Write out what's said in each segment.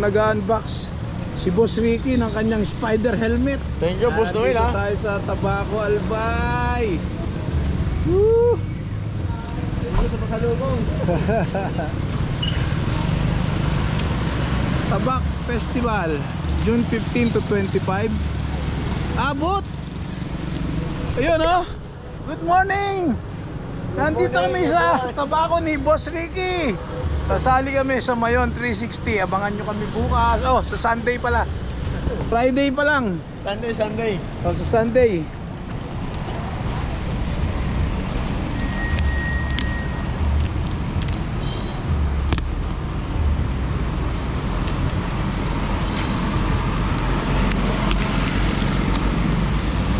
Habang nag-unbox si Boss Ricky ng kanyang spider helmet. Thank you, Boss Noel, ha? tayo sa Tabaco Albay. Woo! Thank you sa pasalubong. Tabak Festival, June 15 to 25. Abot! Ayun oh! Good morning! Nandito kami sa tabako ni Boss Ricky. Sasali kami sa Mayon 360. Abangan nyo kami bukas. Oh, sa Sunday pala. Friday pa lang. Sunday, Sunday. Oh, sa Sunday.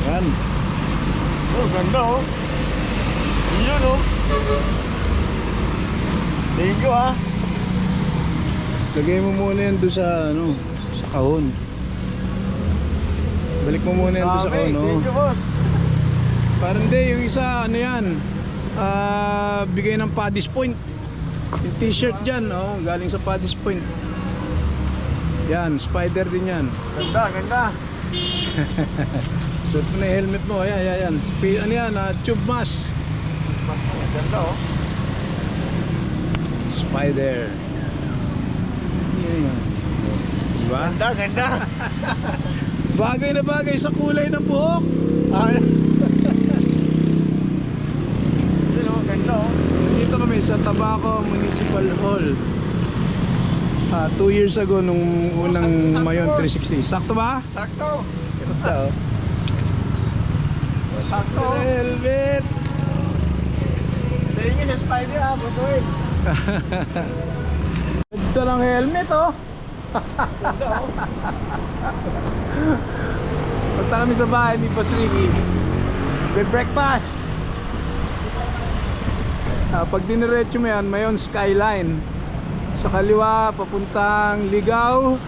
Yan. Oh, ganda oh. Yun oh. Thank you ha. Lagay mo muna yan doon sa ano, sa kahon. Balik mo muna yan doon sa kahon, no? Thank you, boss. Parang hindi, yung isa, ano yan, ah, bigay ng Paddy's Point. Yung t-shirt dyan, oh, galing sa Paddy's Point. Yan, spider din yan. Ganda, ganda. Suot mo na yung helmet mo, ayan, ayan, ayan. Ano yan, ah, tube mask. Mas mo, ganda oh. Spider. Yan yan. Diba? Ganda, ganda. Bagay na bagay sa kulay ng buhok. Ay. Yun oh, ganda oh. Dito kami sa Tabaco Municipal Hall. Ah, two years ago nung unang sakto, Mayon boss. 360. Sakto ba? Sakto. Sakto. Sakto. Helmet. You sa spider ha, boss. Ganda ng helmet oh. Punta kami sa bahay ni Boss Ricky. May breakfast. Ah, pag diniretso mo yan, mayon skyline. Sa kaliwa, papuntang Ligaw.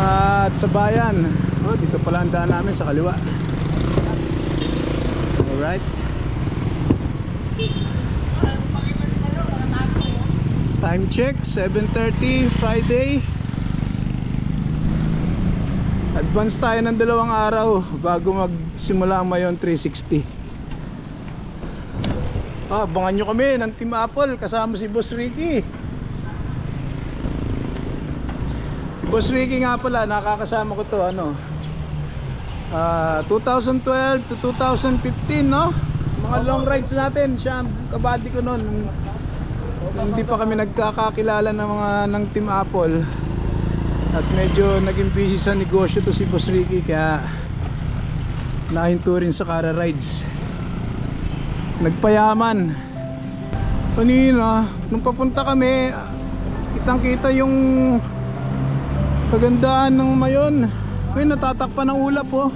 at sa bayan. Oh, dito pala ang daan namin sa kaliwa. Alright. Time check, 7.30 Friday. Advance tayo ng dalawang araw bago magsimula ang Mayon 360. Ah, abangan nyo kami ng Team Apple kasama si Boss Ricky. Boss Ricky nga pala, nakakasama ko to ano. Ah, 2012 to 2015, no? Mga long rides natin, siya ang kabady ko noon. Hindi pa kami nagkakakilala ng mga ng Team Apple. At medyo naging busy sa negosyo to si Boss Ricky kaya nahinto rin sa Cara Rides. Nagpayaman. Kanina, nung papunta kami, kitang kita yung kagandaan ng mayon. Ngayon natatakpan ng ulap oh.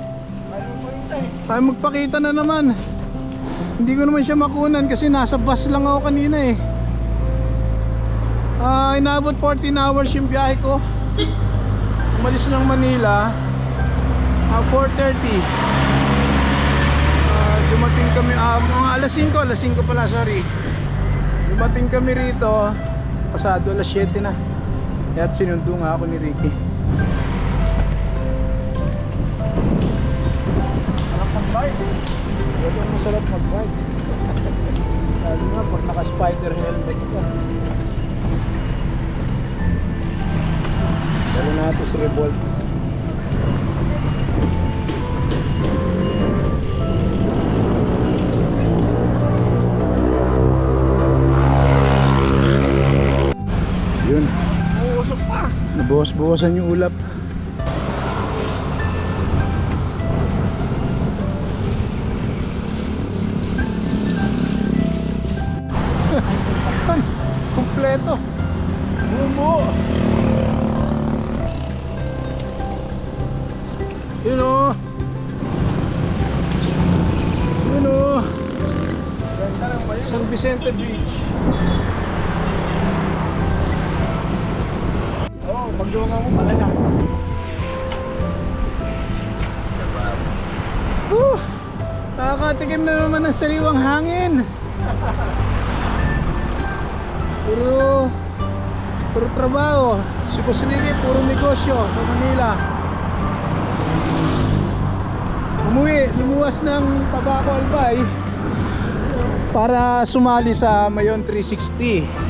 Tayo magpakita na naman. Hindi ko naman siya makunan kasi nasa bus lang ako kanina eh. Ah, inabot 14 hours yung biyahe ko. Umalis ng Manila. Ah, 4.30 Ah, Dumating kami ah, mga alas 5 Alas 5 pala sorry. Dumating kami rito Pasado alas 7 na. Kaya sinundo nga ako ni Ricky. Sarap mag-bike. Ang masarap mag-bike. Lalo nga pag naka-spider helmet ka natin si Revolt. Yun, nabuhos-buhosan yung ulap. Nakakatikim na naman ng sariwang hangin. Puro, puro trabaho. Si puro negosyo sa Manila. Umuwi, lumuwas ng Tabaco Albay para sumali sa Mayon 360.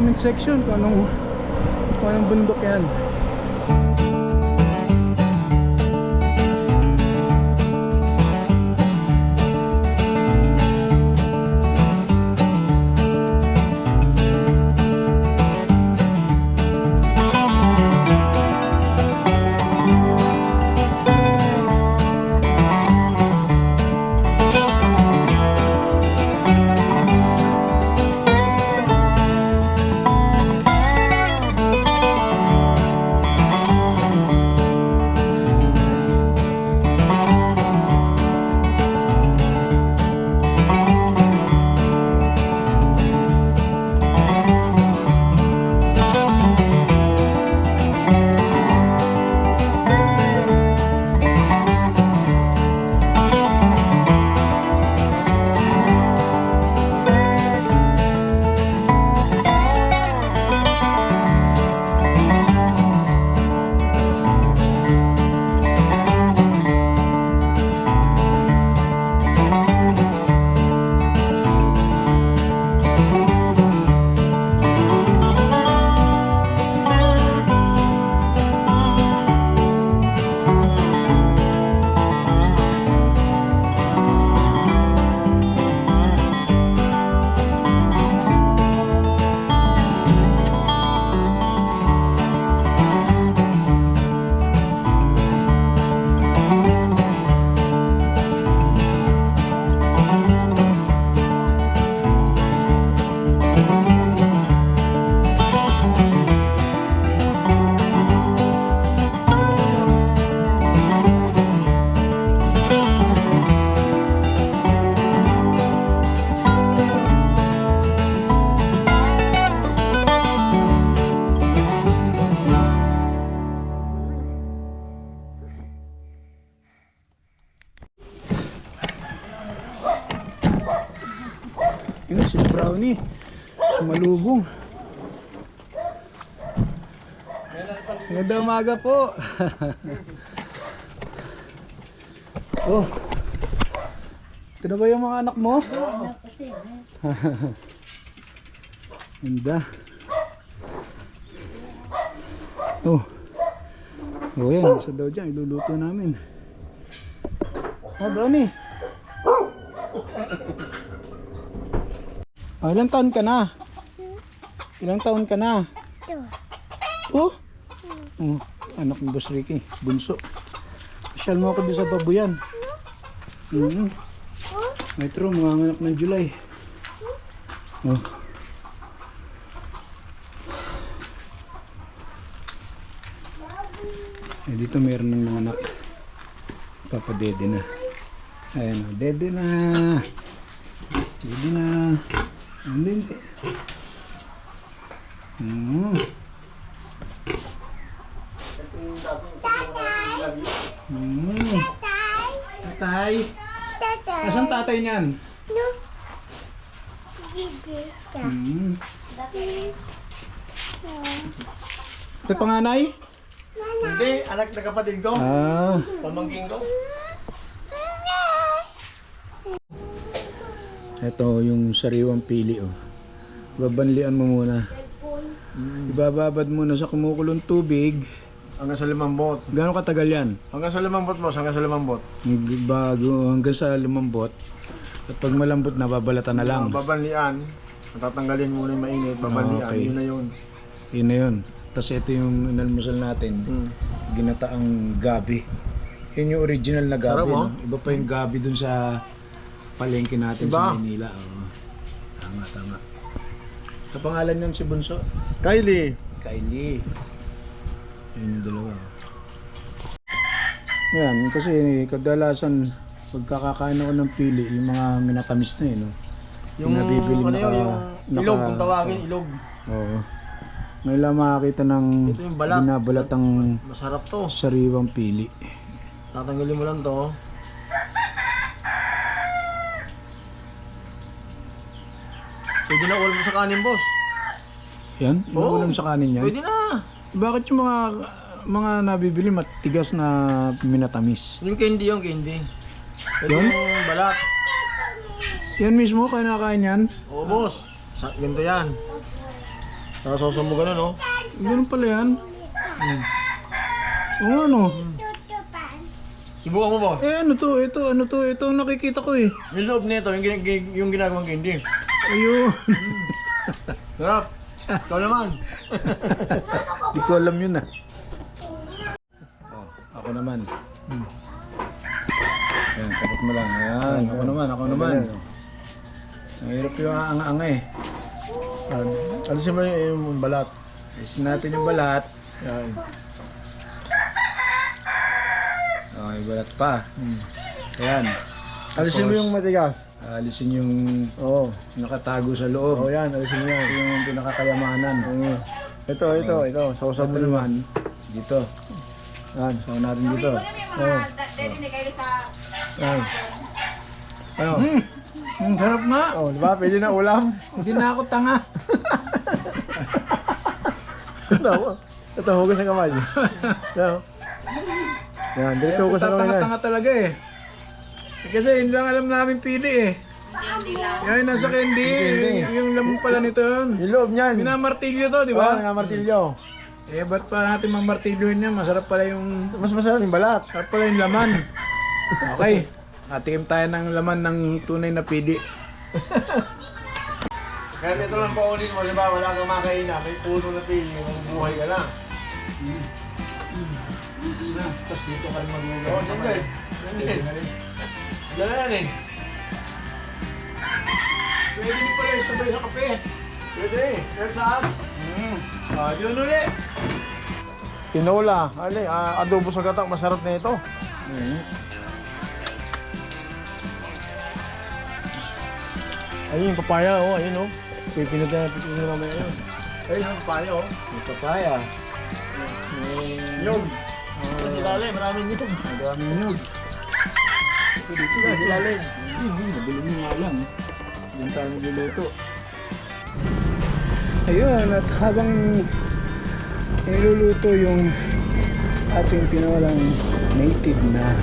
Comment section kung anong, kung anong bundok yan. Umaga po. oh. Ito na ba yung mga anak mo? Ganda. Oh. Oh yan, isa daw dyan. Iluluto namin. Ah, Brownie. Oh, ilang taon ka na? Ilang taon ka na? Oh? Oh, anak ni Boss Ricky, bunso. Pasyal mo ako doon sa babuyan. Mm -hmm. Metro, mga anak ng July. Oh. Eh, dito meron ng mga anak. Papa Dede na. Ayan, oh, Dede na. Dede na. Hindi, hindi. Mm. Mm. Tatay. Tatay. Niyan? No. Gigi ka. Mm. Ito panganay? Hindi, anak na kapatid ko. Ah. Pamangking ko. Ito yung sariwang pili oh. Babanlian mo muna. Ibababad muna sa kumukulong tubig Hanggang sa limambot. Gano'ng katagal yan? Hanggang sa limambot, boss. Hanggang sa limambot. Bago hanggang sa lumambot. At pag malambot na, babalatan na lang. Ang babanlian, matatanggalin muna yung mainit. Babanlian, Ah, okay. yun na yun. Yun na yun. Tapos ito yung inalmusal natin. Hmm. Ginataang gabi. Yun yung original na gabi. Sarap, oh. no? Iba pa yung gabi dun sa palengke natin sa Iba. Manila. Oo. Tama, tama. Sa pangalan yun si Bunso? Kylie. Kylie. Yun yung dalawa. Yan, kasi kadalasan pagkakakain ako ng pili, yung mga minatamis na yun. No? Yung, nabibili ano naka- yun, yung naka- ilog, kung tawagin, ilog. Oo. Ngayon lang makakita ng balat. binabalatang Masarap to. sariwang pili. Tatanggalin mo lang to. Pwede na ulam sa kanin, boss. Yan, inuulam sa kanin yan. Pwede na. Bakit yung mga mga nabibili matigas na minatamis? Yung candy yung candy. Yun? yung balat. Yan mismo, kinakain yan? Oo, boss. Sa, ganito yan. Sa soso mo ganun, oh. Ganun pala yan. Oo ano? Subukan mo, boss. Eh ano to, ito, ano to, ito ang nakikita ko eh. Yung loob nito, yung, gin- gin- yung ginagawang candy. Ayun. Sarap. Ikaw naman. Di ko alam yun ah. Oh, ako naman. Hmm. Ayan, kapot mo lang. Ayan, ako naman, ako naman. Mahirap yung anga-anga eh. Ano? Alisin mo yung, yung balat. Isin natin yung balat. Yan. Okay, balat pa. Ayan. Alisin mo yung matigas. Alisin yung Oo. nakatago sa Oo, loob. yan. Alisin yan. Yung pinakakayamanan. Oo. Ito, ito, ito. Sausaw Ito naman. naman, dito. Yan. Sawa natin dito. Oo. Daddy ni kayo sa Yan. Ano? Hmm, ang sarap nga. Oh, di ba? Pwede na ulam. Hindi na ako tanga. ito, ito, hugas sa kamay. Ito. Yan, dito hugas sa kamay. yan. Tanga-tanga talaga eh. Kasi hindi lang alam namin pili eh. candy lang. Yan, nasa candy. Candy. Yung laman pala nito yun. Yung loob niyan. Minamartilyo to, di ba? ba? na martilyo. Eh, ba't pa natin mamartilyoin yan? Masarap pala yung... Mas masarap yung balat. Masarap pala yung laman. Okay. Natikim tayo ng laman ng tunay na pili. Kaya ito lang paunin mo, di ba? Wala kang makain na. May puno na pili. Mabubuhay ka na. Na, tapos dito ka rin mag-ulam. Oo, oh, yan din. Yan na eh. Pwede din pala yung sabay sa kape. Pwede eh. Pero saan? Hmm. Ah, yun ulit. Tinola. Eh, ah, adobo sa gatak. Masarap na ito. Hmm. Ayun yung papaya oh, ayun oh. Pipinod na natin yung mamaya yun. Ayun yung papaya oh. May papaya. Nyog. Sa ilalim, maraming nyog. Madaming nyug. Ito dito sa ilalim. Hmm, Mabilis mo nga lang. Diyan tayo magluluto. Ayun, at habang niluluto yung ating pinawalang native na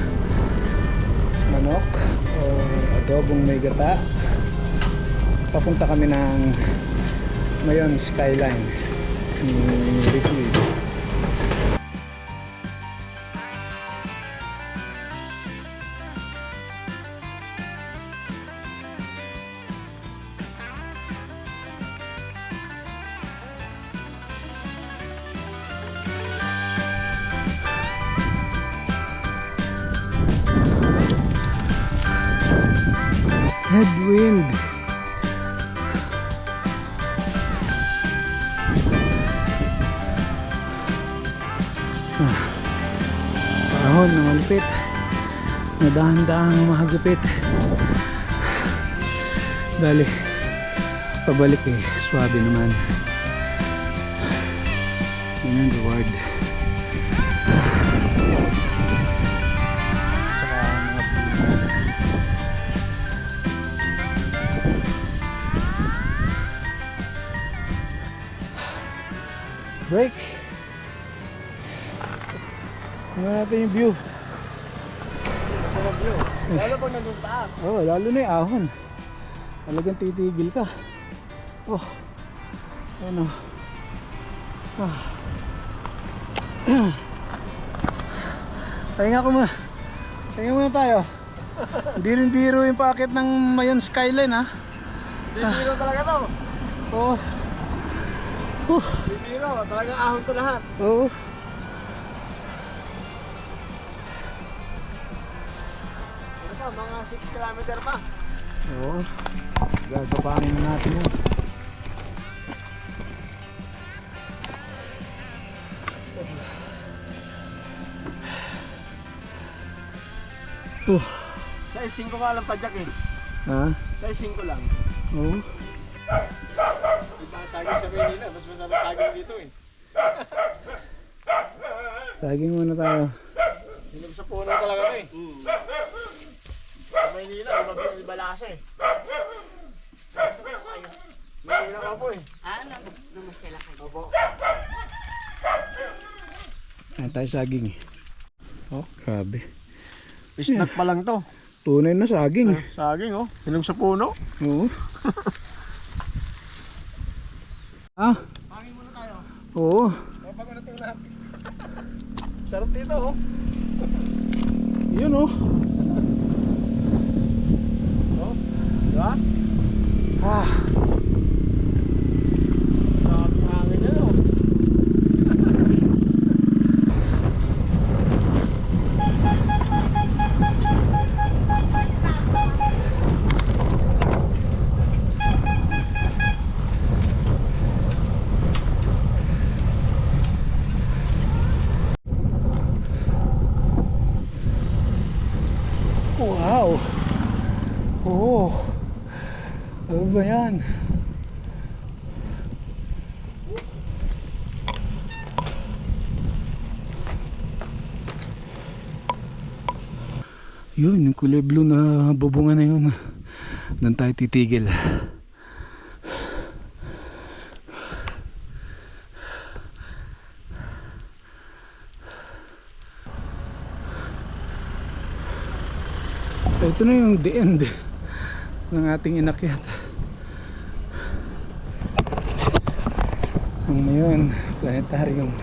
manok o adobong may gata, papunta kami ng Mayon Skyline ni Ricky. Headwind. Ah. Ahon na malupit. Nadahan-dahan mahagupit. Dali. Pabalik eh. Swabe naman. Yun yung reward. Break. Tingnan natin yung view. Lalo pag nandun taas. Oh, lalo na yung ahon. Talagang titigil ka. Oh. Ano. Ah. Pahinga ko muna. Pahinga muna tayo. Hindi rin biro yung packet ng Mayon Skyline ha. Bibiro talaga to. Oo. Oh. Bibiro, talagang ahon to lahat. Oo. Ano pa, mga 6 kilometer pa. Oo. Gagabangin na natin yun. Oh. Size 5 nga lang padyak eh. Ha? Size 5 lang. Oo. Ibang saging sa Manila, mas masarap saging dito eh. Saging muna tayo. Hinog sa puno talaga to eh. Mm. Sa Maynila, umabit yung balasa eh. Maynila ka po eh. Ah, namasyala kayo. Opo. Ayan tayo saging eh. Oh, grabe. Snack pa lang to. Tunay na saging. Saging oh. Hinog sa puno. Oo. ah? Pangin muna tayo. Oo. Bago na ito lahat. Sarap dito oh. Yun. Oh. Diba? Ah. Grabe hangin yan oh. Wow. Oo. Ano ba yan? Yun, yung kulay blue na bubunga na yun. Doon tayo titigil. Ito na yung the end ng ating inakyat. Ang mayon, planetarium.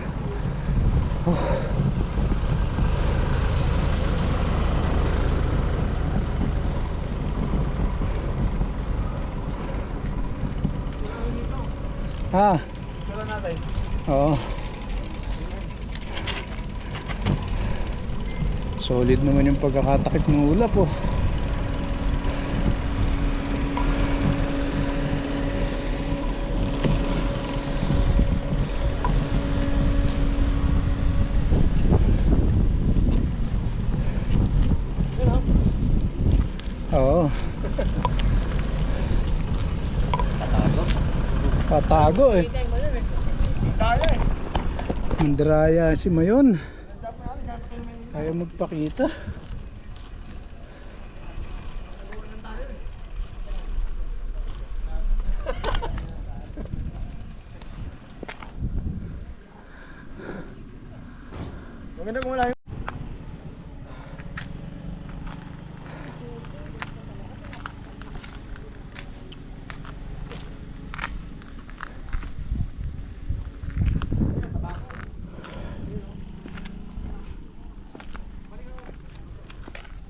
Oh. Ah, Sala natin. oo. Solid naman yung pagkakatakip ng ulap oh. Oo. Patago eh. Kaya. Mandraya si Mayon. Kaya magpakita.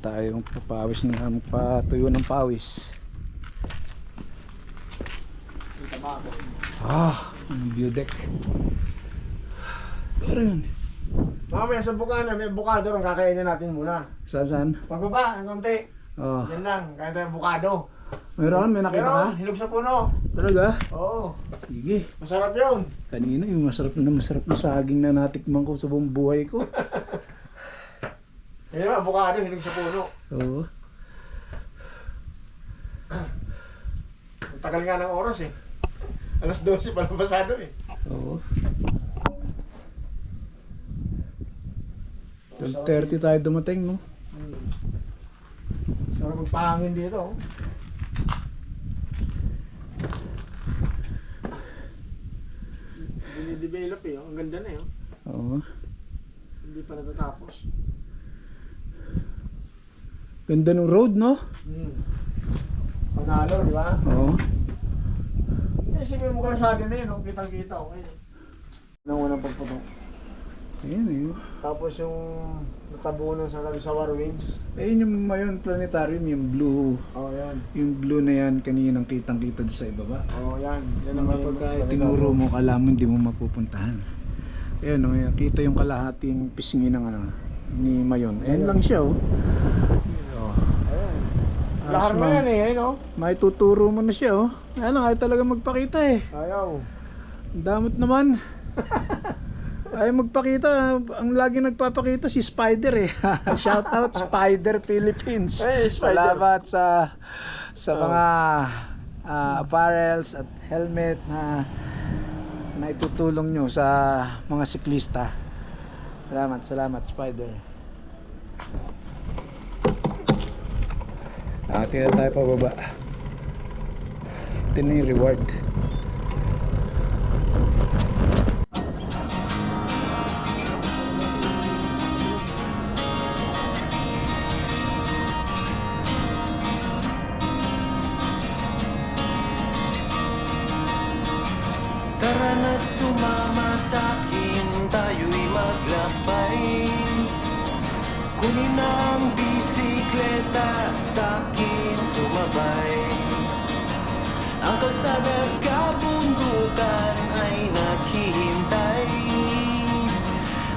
Tayong papawis na patuyo ng pawis. Ah, ang view deck. Pero yun. Mamaya sa bukana, may bukado rin kakainin natin muna. Saan saan? Pagbaba, ang konti. Oh. Yan lang, kaya tayo bukado. Meron, may nakita Pero, ka? hinog sa puno. Talaga? Oo, Sige. masarap yun. Kanina yung masarap na masarap na saging na natikman ko sa buong buhay ko. Yan ang bukado, hinog sa puno. Oo. Ang tagal nga ng oras eh. Alas 12 pa lang pasado eh. Oo. 12.30 tayo dumating, no? Hmm. Sarap magpahangin dito. oh. Dinidevelop eh. oh. Ang ganda na eh. oh. Oo. Hindi pa natatapos. Ganda ng road, no? Hmm. Panalo, di ba? Oo. Eh, isipin mo ka sa akin na yun. oh. Kitang-kita. Okay. Nang unang pagputok. Ayan eh. Tapos yung natabunan sa Sawar Wings. Ayun yung mayon planetarium, yung blue. Oh, yan. Yung blue na yan, kaninang kitang-kita sa ibaba. Oh, yan. Yan Mga naman yung pagka tinuro mo, kala mo hindi mo mapupuntahan. Ayun, no, yan, kita yung kalahating pisngi ng ano, ni Mayon. Ayun lang siya, oh. oh. Ah, Lahar smart. yan eh, ayun oh. May tuturo mo na siya, oh. Ano, ayaw talaga magpakita eh. Ayaw. Ang Damot naman. Ayaw magpakita. Ang lagi nagpapakita si Spider eh. Shout out Spider Philippines. Hey, Spider. Salamat sa sa mga ah, apparels at helmet na na itutulong nyo sa mga siklista. Salamat, salamat Spider. Ah, tira tayo pababa. Ito na yung reward. Kunin ang bisikleta sa akin sumabay. Ang kalsada at kabundukan ay naghihintay.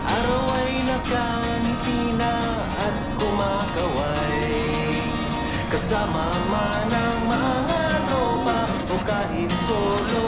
Araw ay nakangiti na at kumakaway. Kasama man ang mga tropa O kahit solo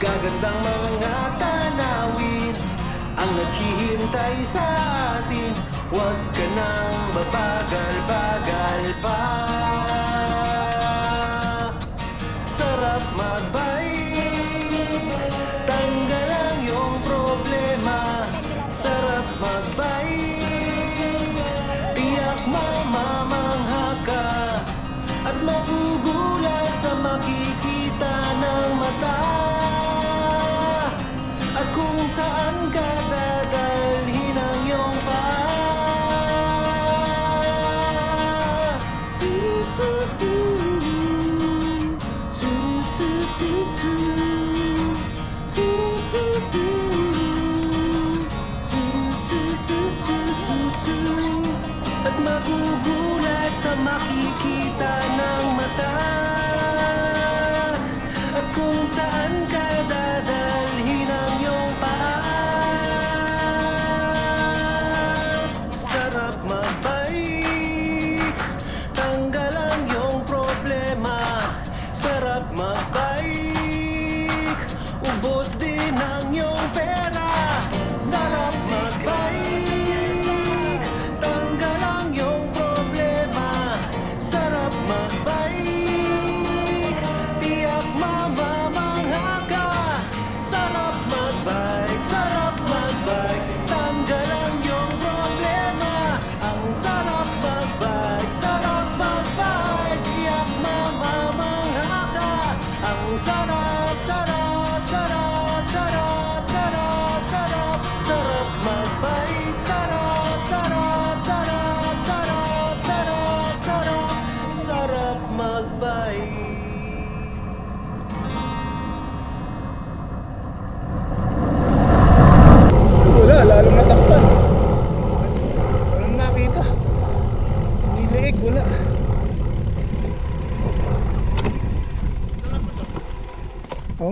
Magagandang mga tanawin ang naghihintay sa atin. Huwag ka nang babagal-bagal Sarap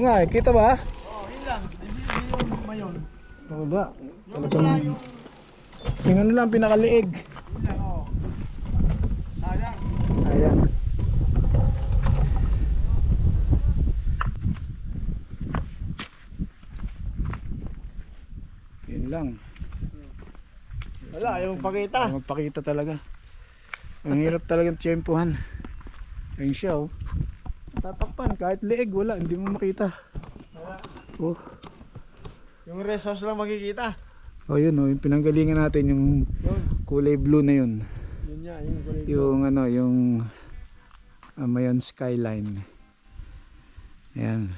nga eh. Kita ba? Oo, oh, yun lang. Hindi yung mayon. Wala. Talagang... Yung... Yung ano lang, pinakaliig. Yun lang, oo. Sayang. Sayang. Yun lang. Wala, ayaw magpakita. Ayaw magpakita talaga. Ang hirap talagang tiyempuhan. Ayun siya oh. Tatakpan kahit leeg wala, hindi mo makita. Oh. Yung rest house lang makikita. Oh yun oh, yung pinanggalingan natin yung Yun. kulay blue na yun. Yun niya, yung kulay. Yung ano, yung Amayon Skyline. Ayan.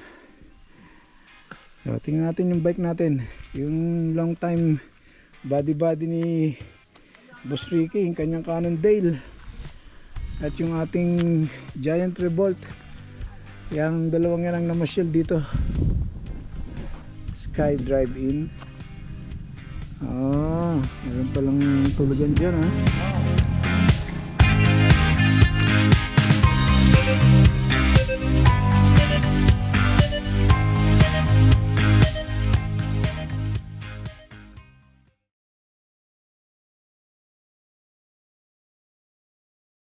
So, tingnan natin yung bike natin. Yung long time body body ni Boss Ricky, yung kanyang Cannondale. At yung ating Giant Revolt. Yung dalawang yan ang namasyal dito. Sky Drive In. Ah, meron palang tulugan dyan ha.